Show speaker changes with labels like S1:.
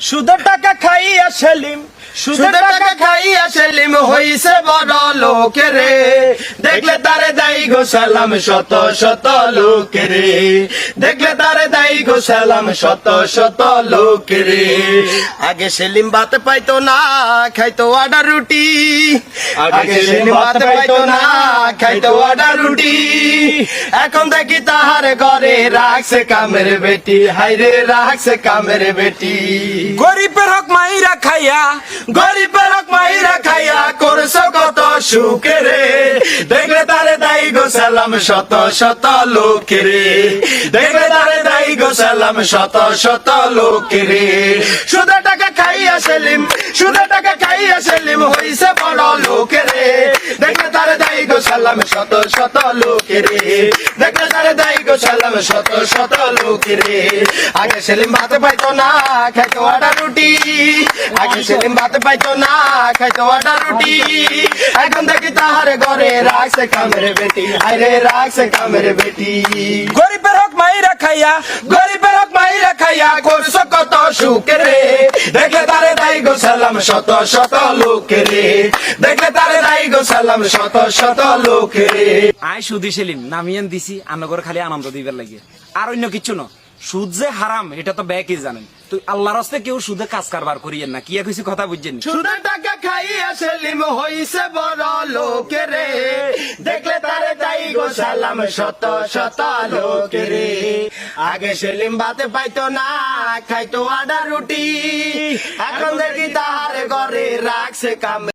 S1: সুদের টাকা খাইয়া সেলিম সুদের টাকা খাইয়া সেলিম হইছে বড় লোকেরে দেখলে তারে গো সালাম শত শত লোকেরে দেখলে তারে দাই গো সালাম শত শত লোকেরে আগে সেলিম ভাত পাইতো না খাইতো আডা রুটি। আগে সেলিম ভাত পাইতো না খাইতো আডা রুটি। এখন দেখি তাহার ঘরে রাখছে কামের বেটি। হাইরে রাখছে কামের বেটি।
S2: গরিবের হক মাইরা খাইয়া
S1: গরিবের হক মাইরা খাইয়া করছ কত সুখে রে। দেখলে সালাম শত শত লোকে রে দেখলে তারে দাই গো সালাম শত শত লোকে রে সুদা টাকা খাইয়া সেলিম সুদা টাকা খাইয়া সেলিম হইছে বড় লোকে রে দেখলে তারে দাই গো সালাম শত শত লোকে রে দেখলে তারে দাই গো সালাম শত শত লোকে রে আগে সেলিম ভাত পাইতো না, খাইতো আটা রুটি। আগে সেলিম ভাত পাইতো না, খাইতো আটা রুটি। তাহার ঘরে রাখছে কামের বেটি। আরে রাখছে কামের বেটি।
S2: গরিবের হক মাইরা খাইয়া,
S1: গরিবের হক মাইরা খাইয়া করছ কত সুখে রে। দেখলে তারে দাই গো সালাম শত শত লোকে রে। দেখলে তারে দাই গো সালাম শত শত লোকে রে।
S2: আই সুদি সেলিম, নামিয়ান দিছি, আনগর খালি আনন্দ দিবার লাগে আর অন্য কিছু না সুদ যে হারাম, এটা তো ব্যাকই জানেন। তো আল্লাহর কেউ সুদে কাজ কারবার করিয়েন না। কিছু কথা বুঝছেন?
S1: সুদের টাকা হইছে বড় লোকে রে। দেখলে তারে দাই গো সালাম, শত শত লোকে রে। আগে সেলিম ভাতে পাইতো না, খাইতো আডা রুটি। এখন দেখি তাহার ঘরে রাখছে কাম